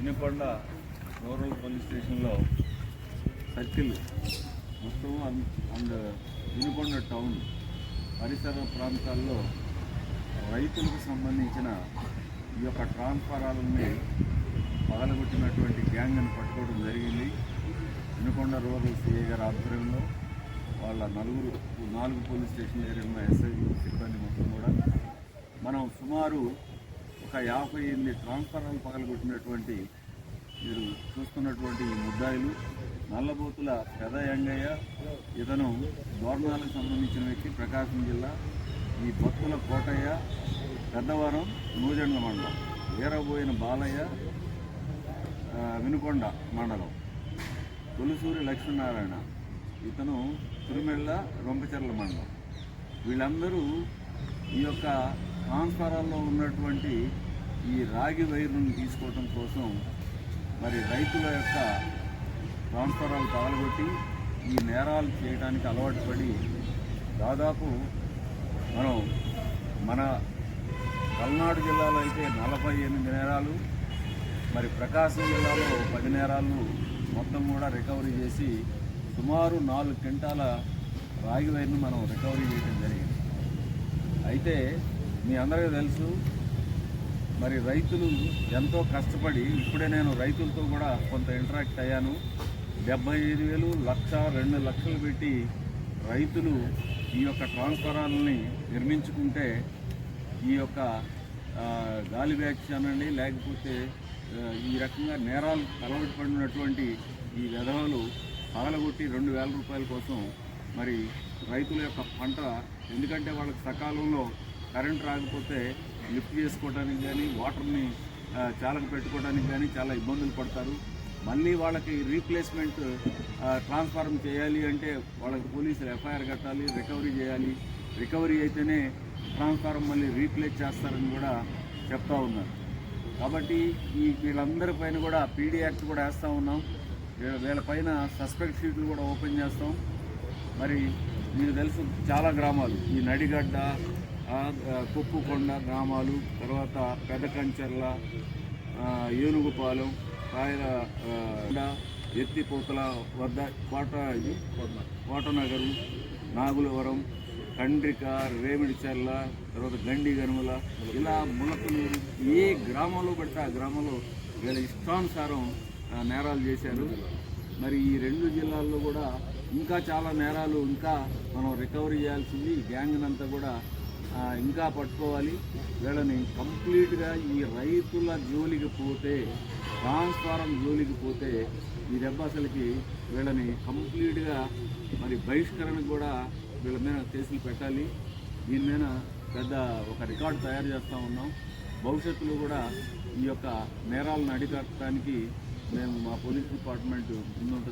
Vinukonda rural police స్టేషన్లో circle మొత్తం and Dunikonda town పరిసర ప్రాంతాల్లో రైతులకు సంబంధించిన ఈ యొక్క ట్రాన్స్ఫారాలని పగలగొట్టినటువంటి గ్యాంగ్ని పట్టుకోవడం జరిగింది. వినుకొండ రూరల్ సిఐ గారి ఆధ్వర్యంలో వాళ్ళ నలుగురు నాలుగు పోలీస్ స్టేషన్ ఏరియాలో ఎస్ఐ సిబ్బంది మొత్తం కూడా. మనం సుమారు ఒక యాభై ఎనిమిది ట్రాన్స్ఫారాలు పగలగొట్టినటువంటి మీరు చూస్తున్నటువంటి ఈ ముద్దాయిలు నల్లబోతుల పెద యంగయ్య ఇతను దోర్నాలకు సంబంధించిన వ్యక్తి ప్రకాశం జిల్లా ఈ భక్తుల కోటయ్య పెద్దవరం నూజెండ్ల మండలం వీరబోయిన బాలయ్య వినుకొండ మండలం తొలిసూరి లక్ష్మీనారాయణ ఇతను తిరుమెళ్ళ రొంపచెర్ల మండలం. వీళ్ళందరూ ఈ యొక్క ట్రాన్స్ఫారాల్లో ఉన్నటువంటి ఈ రాగి వైర్ను తీసుకోవటం కోసం మరి రైతుల యొక్క ట్రాన్స్ఫారాలు తగలగొట్టి ఈ నేరాలు చేయడానికి అలవాటు పడి దాదాపు మనం మన పల్నాడు జిల్లాలో అయితే నలభై ఎనిమిది నేరాలు మరి ప్రకాశం జిల్లాలో పది నేరాలను మొత్తం కూడా రికవరీ చేసి సుమారు నాలుగు క్వింటాల రాగి వైర్ను మనం రికవరీ చేయడం జరిగింది. అయితే మీ అందరికీ తెలుసు మరి రైతులు ఎంతో కష్టపడి ఇప్పుడే నేను రైతులతో కూడా కొంత ఇంటరాక్ట్ అయ్యాను. డెబ్బై ఐదు వేలు లక్ష రెండు లక్షలు పెట్టి రైతులు ఈ యొక్క ట్రాన్స్ఫరాలని నిర్మించుకుంటే ఈ యొక్క గాలి వ్యాఖ్య అనండి లేకపోతే ఈ రకంగా నేరాలు అలవాటు పడినటువంటి ఈ విధవలు పగలగొట్టి రెండు వేల రూపాయల కోసం మరి రైతుల యొక్క పంట ఎందుకంటే వాళ్ళకి సకాలంలో కరెంట్ రాకపోతే లిఫ్ట్ చేసుకోవడానికి కానీ వాటర్ని చాలకు చాలక పెట్టుకోవడానికి కానీ చాలా ఇబ్బందులు పడతారు. మళ్ళీ వాళ్ళకి రీప్లేస్మెంట్ ట్రాన్స్ఫార్మ్ చేయాలి అంటే వాళ్ళకి పోలీసులు ఎఫ్ఐఆర్ కట్టాలి రికవరీ చేయాలి. రికవరీ అయితేనే ట్రాన్స్ఫార్మ్ మళ్ళీ రీప్లేస్ చేస్తారని కూడా చెప్తా ఉన్నారు. కాబట్టి ఈ వీళ్ళందరి పైన కూడా పీడీ యాక్ట్ కూడా వేస్తూ ఉన్నాం. వీళ్ళ- వీళ్ళపైన సస్పెక్ట్ షీట్లు కూడా ఓపెన్ చేస్తాం. మరి మీకు తెలుసు చాలా గ్రామాలు. ఈ నడిగడ్డ కుప్పుకొండ గ్రామాలు తర్వాత పెదకంచెర్ల ఏనుగుపాలెం కాయల ఎత్తిపోతల వద్ద కోట ఇది. కోటనగరు నాగులవరం కండ్రిక రేమిడిచెర్ల తర్వాత గండి గనుమల ఇలా ములకలూరు ఏ గ్రామంలో పడితే ఆ గ్రామంలో వీళ్ళ ఇష్టానుసారం నేరాలు చేశారు. మరి ఈ రెండు జిల్లాల్లో కూడా ఇంకా చాలా నేరాలు ఇంకా మనం రికవరీ చేయాల్సింది గ్యాంగ్నంతా గ్యాంగ్ అంతా కూడా ఇంకా పట్టుకోవాలి. వీళ్ళని కంప్లీట్గా ఈ రైతుల జోలికి పోతే ట్రాన్స్ఫారం జోలికి పోతే ఈ దెబ్బ అసలుకి వీళ్ళని కంప్లీట్గా మరి బహిష్కరణకు కూడా వీళ్ళ మీద కేసులు పెట్టాలి. దీని మీద పెద్ద ఒక రికార్డు తయారు చేస్తూ ఉన్నాం. భవిష్యత్తులో కూడా ఈ యొక్క నేరాలను అడిగట్టడానికి మేము మా పోలీస్ డిపార్ట్మెంట్ ముందుంటుంది.